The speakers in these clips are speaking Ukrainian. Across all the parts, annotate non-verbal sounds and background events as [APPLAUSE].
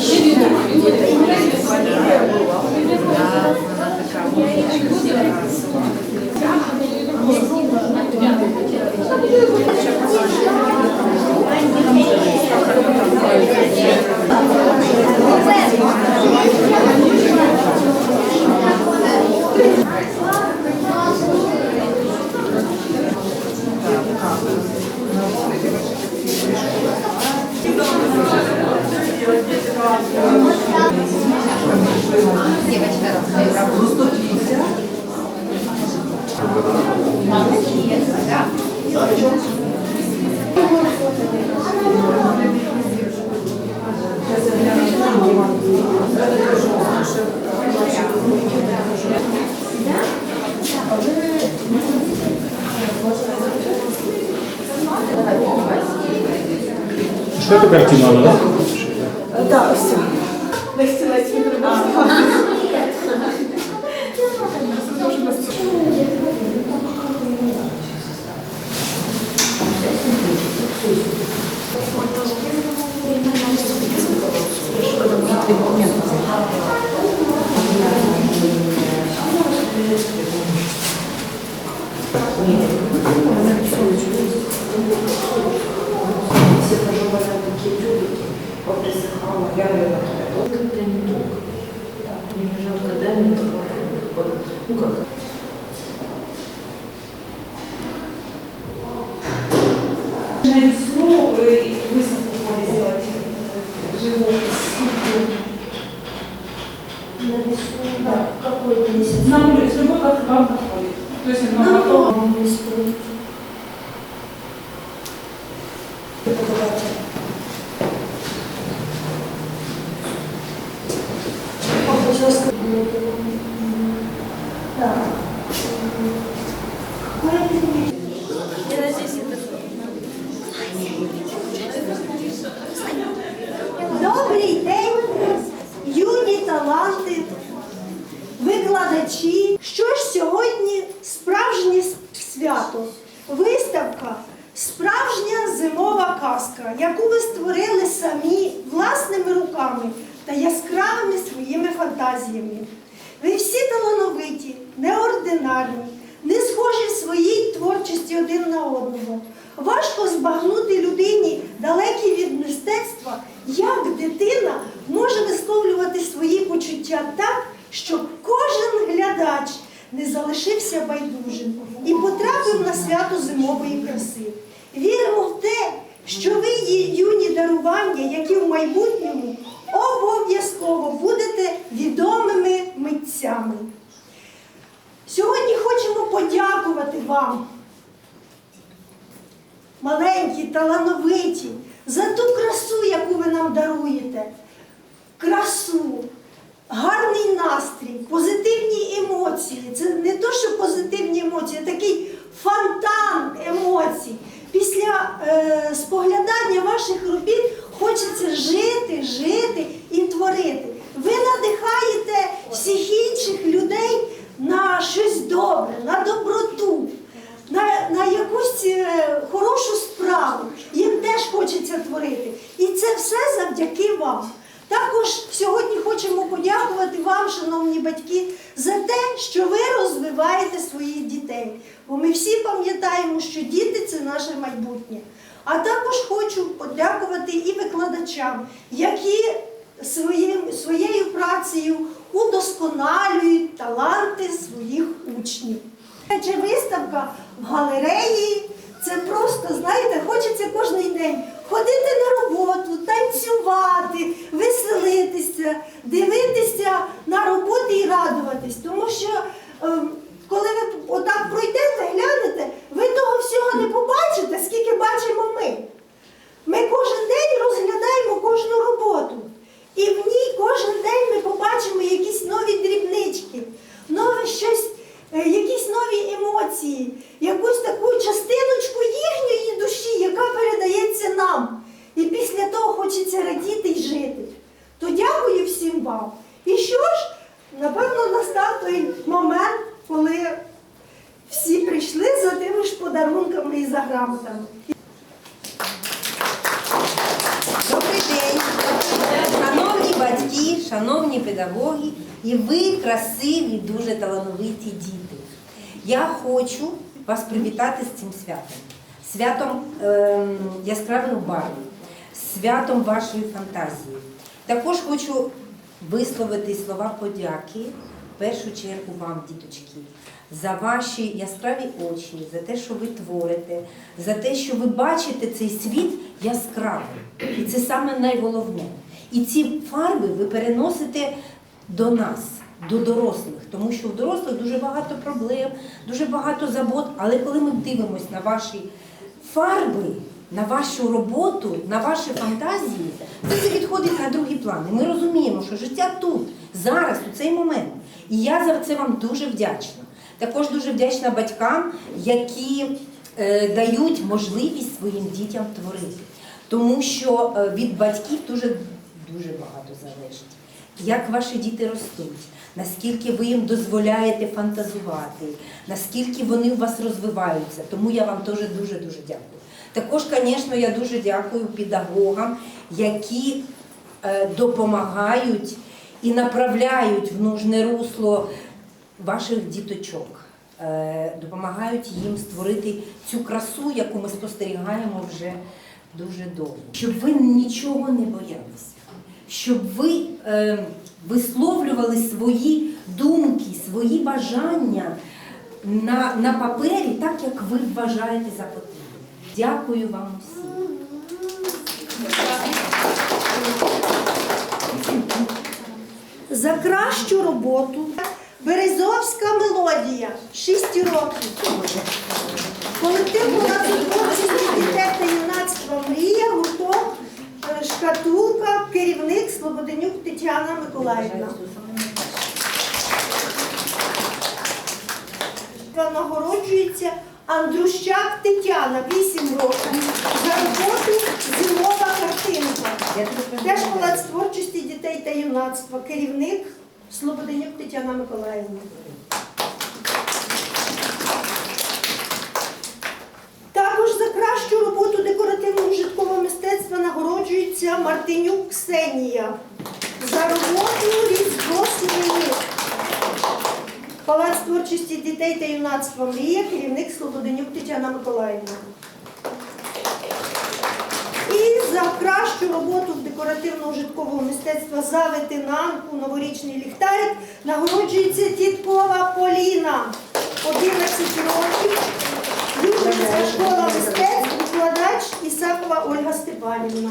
Что это Çok operasyonlarla Так. Добрий день, юні таланти, викладачі. Що ж сьогодні справжнє свято? Виставка справжня зимова казка, яку ви створили самі власними руками та яскравими своїми фантазіями. Ви всі талановиті, неординарні, не схожі в своїй творчості один на одного. Важко збагнути людині, далекій від мистецтва, як дитина може висловлювати свої почуття так, щоб кожен глядач не залишився байдужим і потрапив на свято зимової краси. Віримо в те, що ви є юні дарування, які в майбутньому обов'язково будете відомими митцями. Сьогодні хочемо подякувати вам, маленькі, талановиті, за ту красу, яку ви нам даруєте. Красу, гарний настрій, позитивні емоції. Це не то, що позитивні емоції, а такий фонтан емоцій. Після е, споглядання ваших робіт хочеться жити, жити і творити. Ви надихаєте всіх інших людей на щось добре, на доброту, на, на якусь е, хорошу справу. Їм теж хочеться творити. І це все завдяки вам. Також сьогодні хочемо подякувати вам, шановні батьки, за те, що ви розвиваєте своїх дітей. Бо ми всі пам'ятаємо, що діти це наше майбутнє. А також хочу подякувати і викладачам, які своїм, своєю працею удосконалюють таланти своїх учнів. Адже виставка в галереї це просто, знаєте, хочеться кожен день ходити на роботу, танцювати, веселитися, дивитися на роботи і радуватись. Тому що ем, коли ви цього не побачите, скільки бачимо ми. Ми кожен день розглядаємо кожну роботу. І в ній кожен день ми побачимо якісь нові дрібнички, нові щось, е, якісь нові емоції, якусь таку частиночку їхньої душі, яка передається нам. І після того хочеться радіти і жити. То дякую всім вам. І що ж, напевно, настав той момент, коли. за грамотами. Добрий день, шановні батьки, шановні педагоги, і ви красиві, дуже талановиті діти. Я хочу вас привітати з цим святом, святом ем, е яскравих барів, святом вашої фантазії. Також хочу висловити слова подяки в першу чергу вам, діточки за ваші яскраві очі, за те, що ви творите, за те, що ви бачите цей світ яскравим. І це саме найголовне. І ці фарби ви переносите до нас, до дорослих, тому що в дорослих дуже багато проблем, дуже багато забот. Але коли ми дивимося на ваші фарби, на вашу роботу, на ваші фантазії, це відходить на другий план. І ми розуміємо, що життя тут, зараз, у цей момент. І я за це вам дуже вдячна. Також дуже вдячна батькам, які е, дають можливість своїм дітям творити. Тому що е, від батьків дуже, дуже багато залежить. Як ваші діти ростуть, наскільки ви їм дозволяєте фантазувати, наскільки вони у вас розвиваються. Тому я вам теж дуже-дуже дякую. Також, звісно, я дуже дякую педагогам, які е, допомагають і направляють в нужне русло ваших діточок, е, допомагають їм створити цю красу, яку ми спостерігаємо вже дуже довго. Щоб ви нічого не боялися, щоб ви е, висловлювали свої думки, свої бажання на, на папері, так як ви вважаєте за потрібне. Дякую вам усім. За кращу роботу Березовська мелодія 6 років. Колектив творчості дітей та юнацтва мрія, гурток е, шкатулка, керівник Слободенюк Тетяна Миколаївна. Нагороджується Андрущак Тетяна, 8 років, за роботу зимова картинка. Теж палац творчості дітей та юнацтва, керівник Слободенюк Тетяна Миколаївна. Також за кращу роботу декоративного житкового мистецтва нагороджується Мартинюк Ксенія. За роботу Різдво Сувенір. Палац творчості дітей та юнацтва Мрія, керівник Слободенюк Тетяна Миколаївна. І за кращу роботу в декоративного житкового мистецтва за ветенанку новорічний ліхтарик нагороджується Тіткова Поліна, 11 років, Южницька школа мистецтв, викладач Ісакова Ольга Степанівна.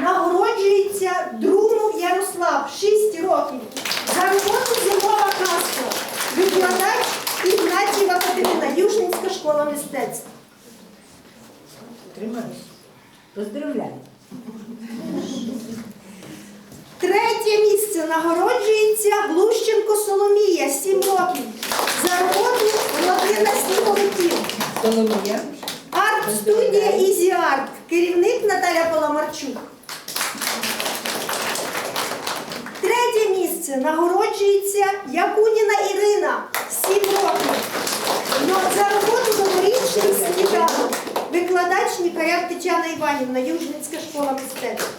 Нагороджується Друмов Ярослав, 6 років, за роботу зимова казка, викладач Ігнатієва Катерина, Южницька школа мистецтв. Тримаюсь. Поздравляю. Третє місце нагороджується Глущенко Соломія, 7 років, за роботу родина сніговиків. Соломія. Арт-студія Ізі Арт, керівник Наталя Паламарчук. Третє місце нагороджується Якуніна Ірина, 7 років. Ну, за роботу новорічний сніданок. Викладач Нікаряк Тетяна Іванівна, Южницька школа мистецтв.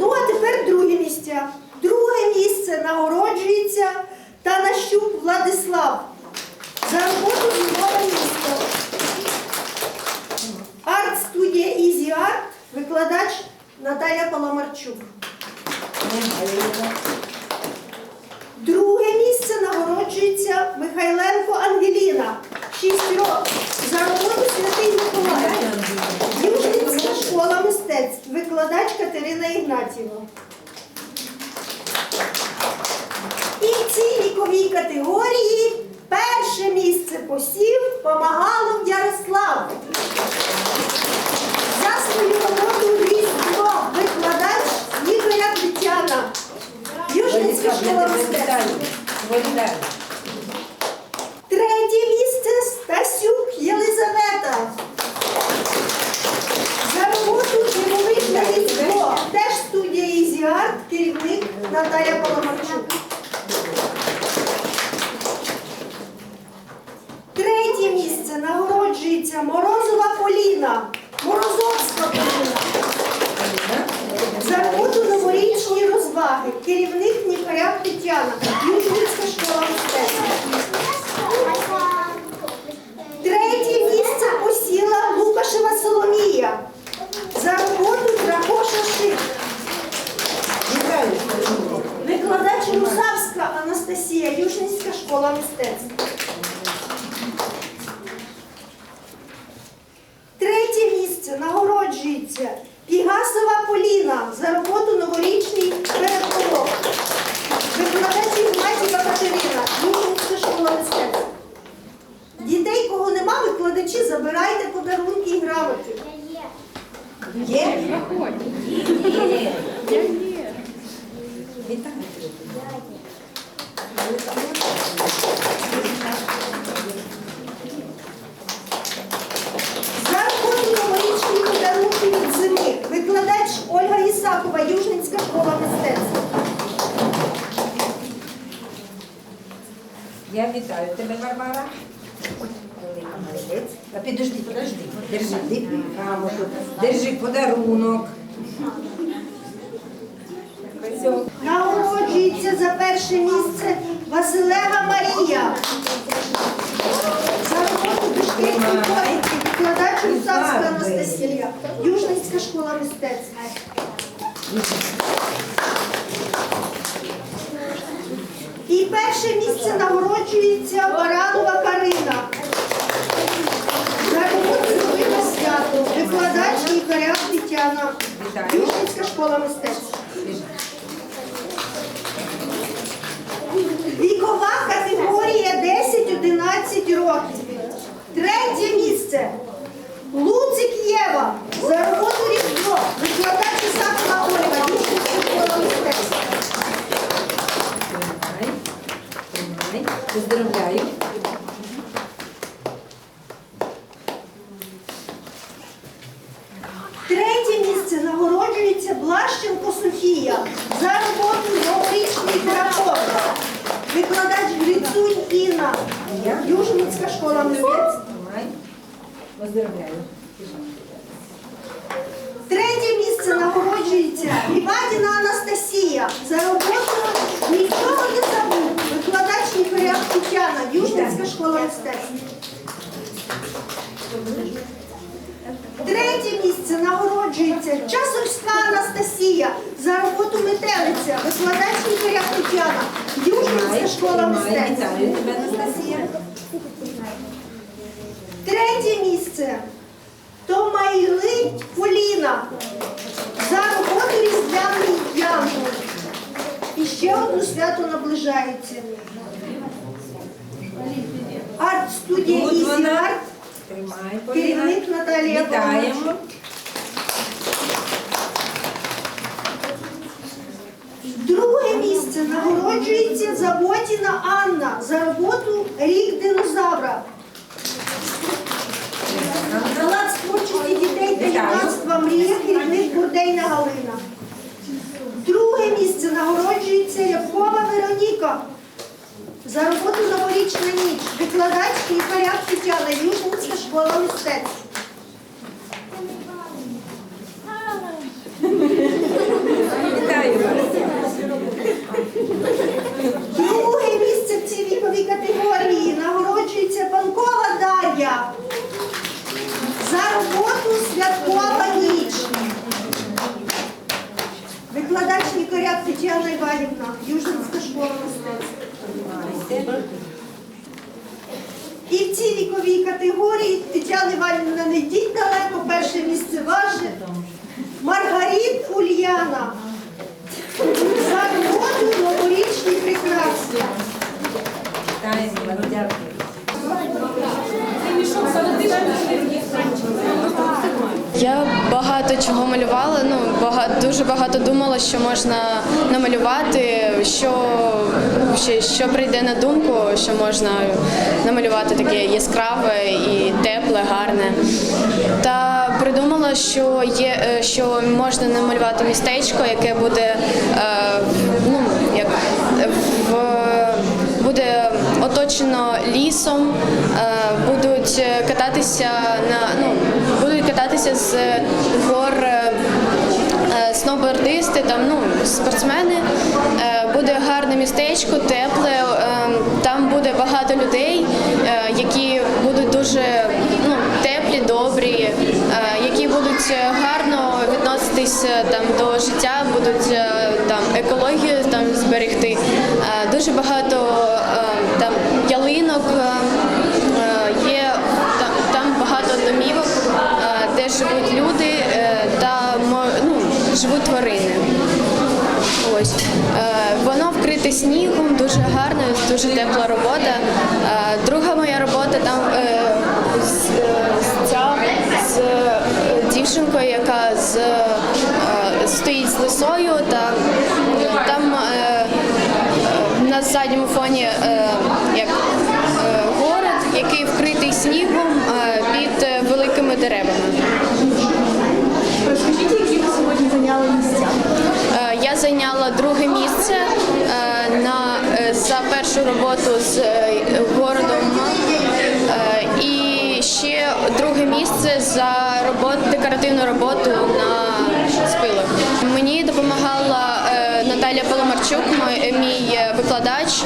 Ну, а тепер друге місце. Друге місце нагороджується Танащук Владислав. За роботу зімове місто. Арт-студія Ізі Арт, викладач Наталя Паламарчук. Друге місце нагороджується Михайленко Ангеліна, 6 років. За роботу Святий Миколай. Южницька школа мистецтв, викладач Катерина Ігнатіва. І в цій віковій категорії перше місце посів Помагалов Ярослав. За свою роботу різдво викладач Ігоря Тетяна. Южницька школа мистецтв. Вітаю. Третє місце Стасюк Єлизавета. За роботу дивовижне різдво. Теж студія Ізі Арт, керівник Наталя Паламарчук. Третє місце нагороджується нагороджується Морозова Поліна, Морозовська Поліна. За роботу новорічні розваги. Керівник Нікаряк Тетяна, Южницька школа мистецтв. Третє місце посіла Лукашева Соломія. За роботу Дракоша Шик. Вітаю. Викладач Русавська Анастасія, Южницька школа мистецтв. Третє місце нагороджується Пігасова Поліна за роботу новорічний переполох. Викладач Ігнатіва Катерина, Южницька школа мистецтв. Дітей, кого нема, викладачі, забирайте подарунки і грамоти. Є? Вітаю. За роботу новорічні подарунки від зими. Викладач Ольга Ісакова, Южницька школа мистецтв. Я вітаю тебе, Варвара. Молодець. Підожди, підожди. Держи, грамоту, держи подарунок. Нагороджується за перше місце Василева Марія. За роботу дошкільної викладач Русавська Анастасія, Южницька школа мистецтв. І перше місце нагороджується Баранова Карина. За роботу зробила свято. Викладач Ігоря Тетяна. Южницька школа мистецтв. Вікова категорія 10-11 років. Третє місце. Луцик Єва. За роботу Різдво. Викладач Ісакова Ольга. Южницька школа мистецтв. Тримай. Тримай. Поздравляю. Третє місце нагороджується Блащенко Софія за роботу новорічний дракон. Викладач Грицунь Інна. Южницька школа мистецтв. Тримай. Поздравляю. Третє місце нагороджується Лівадіна Анастасія за роботу нічого не забув. Викладач Ніферяк Тетяна, Южницька школа мистецтв. Третє місце нагороджується Часовська Анастасія за роботу метелиця. Викладач Ніферяк Тетяна, Южницька школа мистецтв. Третє місце. Томайли Поліна. За роботу різдвяний янгол. І ще одне свято наближається. Арт-студія Ізі вона. Арт. Тримай, Керівник Наталія Вітаємо. Друге місце нагороджується Заботіна Анна за роботу Рік динозавра. Палац творчості дітей та юнацтва мрія керівник Бурдейна Галина. Друге місце нагороджується Рябкова Вероніка. За роботу новорічна ніч. Викладач порядки тяли Южницька школа мистецтв. Вітаю вас. Друге місце в цій віковій категорії нагороджується Панкова Дар'я. За роботу святкова ніч. Викладач лікаря Тетяна Іванівна, Южинська школа мистецтв. Тримайте. І в цій віковій категорії Тетяна Іванівна не йдіть далеко, перше місце ваше. Маргарит Ульяна. За роботу новорічні прикраси. Вітаємо вас. Дякую. Я багато чого малювала. Ну багато дуже багато думала, що можна намалювати, що ще що прийде на думку, що можна намалювати таке яскраве і тепле, гарне. Та придумала, що є, е, що можна намалювати містечко, яке буде е, ну як в буде оточено лісом, е, будуть кататися на ну будуть кататися з гор. Е, там ну спортсмени, Е, буде гарне містечко, тепле. е, Там буде багато людей, е, які будуть дуже ну, теплі, добрі, які будуть гарно відноситись там до життя, будуть там екологію там зберегти. Дуже багато е, там ялинок. е, е, Є там, там багато домівок, е, де живуть люди е, та мо- ну, живуть тварини. Ось Е, воно вкрите снігом, дуже гарно, дуже тепла робота. Е, Друга моя робота там е, з, е, з, ця, з е, дівчинкою, яка з, стоїть з лисою, та там на задньому фоні як декоративну роботу на спилах. Мені допомагала е, Наталя Поломарчук, мій, мій е, викладач.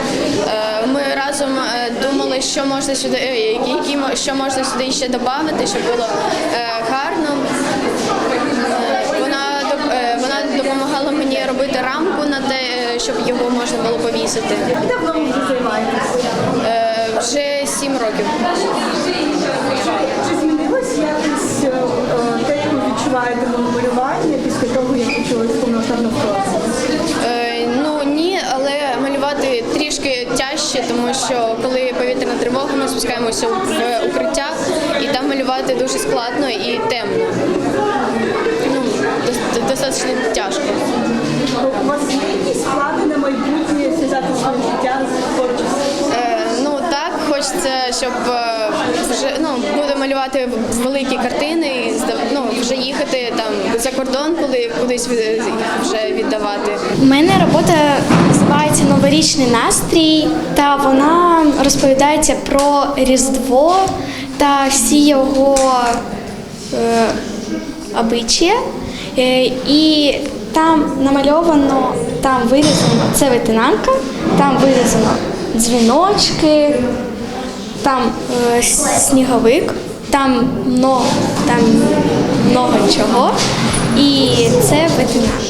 Е, Ми разом е, думали, що можна сюди, е, які, що можна сюди ще додати, щоб було е, гарно. Е, Вона е, вона допомагала мені робити рамку на те, е, щоб його можна було повісити. Давно ви вже? Е, Вже сім років. Відчуваєте малювання після того, як почалось вторгнення? Е, Ну ні, але малювати трішки тяжче, тому що коли повітряна тривога, ми спускаємося в укриття, і там малювати дуже складно і темно. Ну, достатньо тяжко. У вас є якісь плани на майбутнє зв'язати своє життя з творчістю? Е, Ну хочеться, щоб е, вже ну буду малювати великі картини, і ну, вже їхати там за кордон, коли кудись вже віддавати. У мене робота називається Новорічний настрій, та вона розповідається про Різдво та всі його е, обичаї. Е, і там намальовано, там вирізано це ветенанка, там вирізано дзвіночки, там е, сніговик, там много, там много чого. І це ветенанка.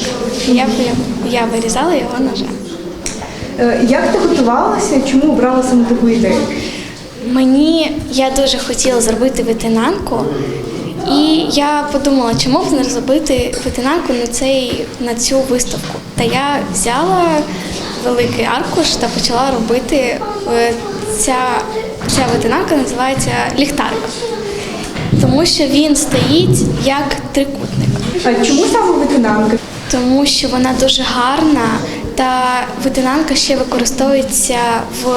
Я, я, я вирізала його ножем. Е, Як ти готувалася? Чому обрала саме таку ідею? Мені я дуже хотіла зробити ветенанку, і я подумала, чому б не зробити ветенанку на цей на цю виставку. Та я взяла великий аркуш та почала робити е, ця, ця ветенанка називається ліхтарик, тому що він стоїть як трикутник. А чому саме ветенанка? Тому що вона дуже гарна, та ветенанка ще використовується в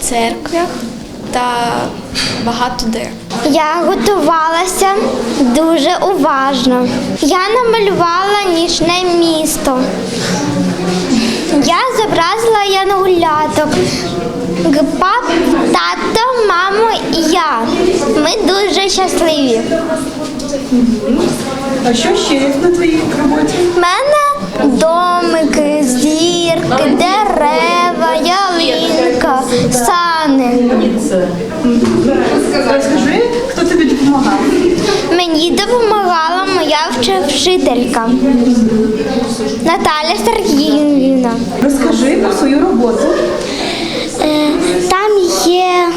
церквах та багато де. Я готувалася дуже уважно. Я намалювала нічне місто. Я зобразила янголяток. Пап, тато, маму і я. Ми дуже щасливі. А що ще є на твоїй роботі? У мене домики, зірки, дерева, ялинка, сани. Розкажи, хто тобі допомагав? Мені допомагала моя вчи- вчителька Наталя Сергіївна. Розкажи про свою роботу. Там є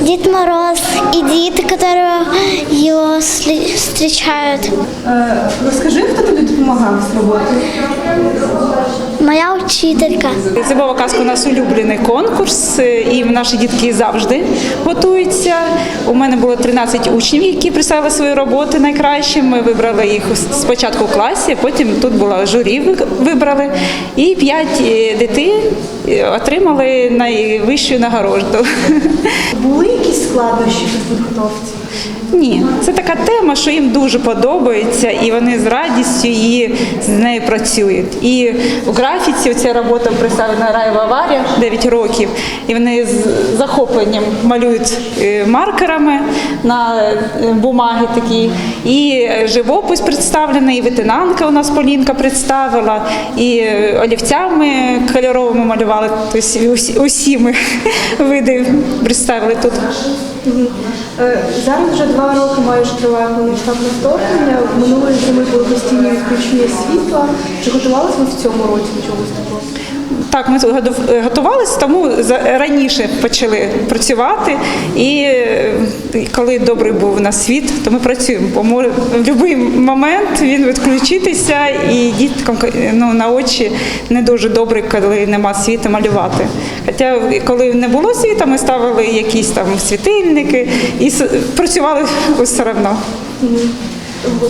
Дід Мороз і діти, які його зустрічають. Е, Розкажи, хто тобі допомагав з роботою? Моя вчителька. Зимова казка у нас улюблений конкурс, е, і наші дітки завжди готуються. У мене було 13 учнів, які представили свої роботи найкраще. Ми вибрали їх спочатку в класі, потім тут було журі вибрали. І 5 дітей е, отримали найвищу нагороду. Були якісь складнощі при підготовці? Ні, це така тема, що їм дуже подобається, і вони з радістю її з нею працюють. І у графіці ця робота представлена Раєва Аварія 9 років, і вони з захопленням малюють е, маркерами на е, бумаги такі. І е, живопис представлений, і ветенанка у нас Полінка представила, і олівцями кольоровими малювали. Тобто усі ми [LAUGHS] види представили тут. Е, Зараз вже два роки майже триває повномасштабне вторгнення. Минулої зими були постійні відключення світла. Чи готувалися ви в цьому році до чогось такого? Так, ми готувалися, тому раніше почали працювати. І е, коли добрий був у нас світ, то ми працюємо. Бо може в будь-який момент він відключитися, і діткам ну, на очі не дуже добре, коли нема світу малювати. Хоча, коли не було світу, ми ставили якісь там світильники і працювали все одно.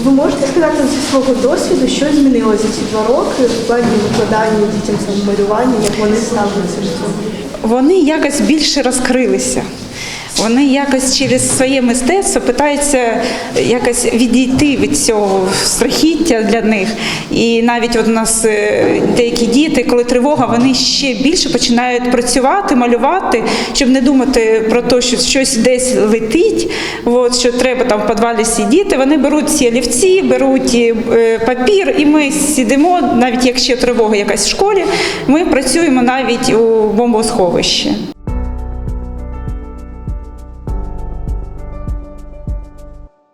Ви- можете сказати зі свого досвіду, що змінилося ці два роки в плані викладання дітям самомалювання, як вони ставляться до цього? вони якось більше розкрилися. Вони якось через своє мистецтво питаються якось відійти від цього страхіття для них. І навіть от у нас е, деякі діти, коли тривога, вони ще більше починають працювати, малювати, щоб не думати про те, що щось десь летить, от, що треба там в підвалі сидіти. Вони беруть ці олівці, беруть е, папір, і ми сидимо, навіть якщо тривога якась в школі, ми працюємо навіть у бомбосховищі.